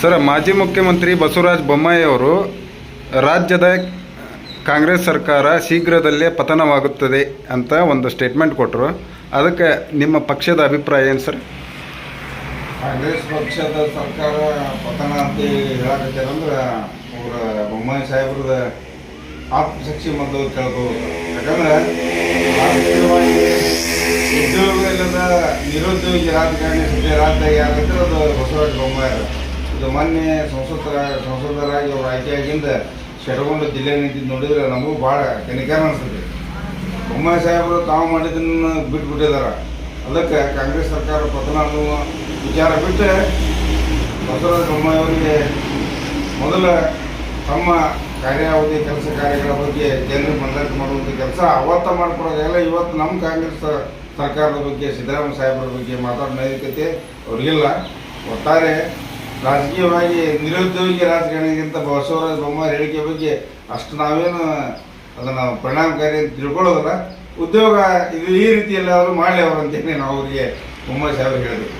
Sir, ಮಾಜಿ ಮುಖ್ಯಮಂತ್ರಿ ಬಸವರಾಜ ಬೊಮ್ಮಾಯಿ ಅವರು ರಾಜ್ಯದ ಕಾಂಗ್ರೆಸ್ ಸರ್ಕಾರ ಶೀಘ್ರದಲ್ಲೇ ಪತನವಾಗುತ್ತದೆ ಅಂತ ಒಂದು ಸ್ಟೇಟ್ಮೆಂಟ್ ಕೊಟ್ಟರು ಅದಕ್ಕೆ ನಿಮ್ಮ ಪಕ್ಷದ ಅಭಿಪ್ರಾಯ ಏನು ಸರ್? ಕಾಂಗ್ರೆಸ್ ಪಕ್ಷದ ಸರ್ಕಾರ ಪತನ ಅಂತ ಹೇಳಕತ್ತಾರಂದ್ರೆ ಅವರ ಬೊಮ್ಮಾಯಿ ಸಾಹೇಬ್ರದ ಆತ್ಮಸಾಕ್ಷಿ ಮೊದಲು ಕೇಳ್ಬೋದು. ಯಾಕಂದ್ರೆ ಉದ್ಯೋಗ ಇಲ್ಲದ ನಿರುದ್ಯೋಗಿ ರಾಜಕಾರಣಿ ರಾಜ್ಯದಾಗ ಯಾರಂದ್ರೆ ಅದು ಬಸವರಾಜ ಬೊಮ್ಮಾಯಿ ಇದು ಮೊನ್ನೆ ಸಂಸದರ ಸಂಸದರಾಗಿ ಅವ್ರು ಆಯ್ಕೆಯಾಗಿಂದ ಶೆರಗೊಂಡ ಜಿಲ್ಲೆ ನಿಂತಿದ್ದು ನೋಡಿದ್ರೆ ನಮಗೂ ಭಾಳ ಕೆನಿಕಾರ ಅನಿಸ್ತದೆ. ಬೊಮ್ಮಾಯಿ ಸಾಹೇಬರು ತಾವು ಮಾಡಿದ್ದನ್ನು ಬಿಟ್ಬಿಟ್ಟಿದ್ದಾರೆ ಅದಕ್ಕೆ ಕಾಂಗ್ರೆಸ್ ಸರ್ಕಾರ ಪತನ ವಿಚಾರ ಬಿಟ್ಟು ಬಸವರಾಜ ಬೊಮ್ಮಾಯಿ ಅವರಿಗೆ ಮೊದಲ ತಮ್ಮ ಕಾರ್ಯಾವಧಿ ಕೆಲಸ ಕಾರ್ಯಗಳ ಬಗ್ಗೆ ಜನರಿಗೆ ಮನದಟ್ಟು ಮಾಡುವಂಥ ಕೆಲಸ ಅವತ್ತ ಮಾಡ್ಕೊಡೋದಾಗಲ್ಲ ಇವತ್ತು ನಮ್ಮ ಕಾಂಗ್ರೆಸ್ ಸರ್ಕಾರದ ಬಗ್ಗೆ ಸಿದ್ದರಾಮಯ್ಯ ಸಾಹೇಬರ ಬಗ್ಗೆ ಮಾತಾಡೋ ನೈತಿಕತೆ ಅವ್ರಿಗಿಲ್ಲ. ಒಟ್ಟಾರೆ ರಾಜಕೀಯವಾಗಿ ನಿರುದ್ಯೋಗಿ ರಾಜಕಾರಣಿಗಿಂತ ಬಸವರಾಜ ಬೊಮ್ಮಾಯಿ ಹೇಳಿಕೆ ಬಗ್ಗೆ ಅಷ್ಟು ನಾವೇನು ಅದನ್ನು ಪರಿಣಾಮಕಾರಿ ಅಂತ ತಿಳ್ಕೊಳ್ಳೋದಲ್ಲ. ಉದ್ಯೋಗ ಇದು ಈ ರೀತಿಯಲ್ಲಿ ಅವರು ಮಾಡಲಿ ಅವರು ಅಂತೇಳಿ ನಾವು ಅವರಿಗೆ ಬೊಮ್ಮಾಯಿ ಸಾಹೇಬ್ರು ಹೇಳಿದ್ವಿ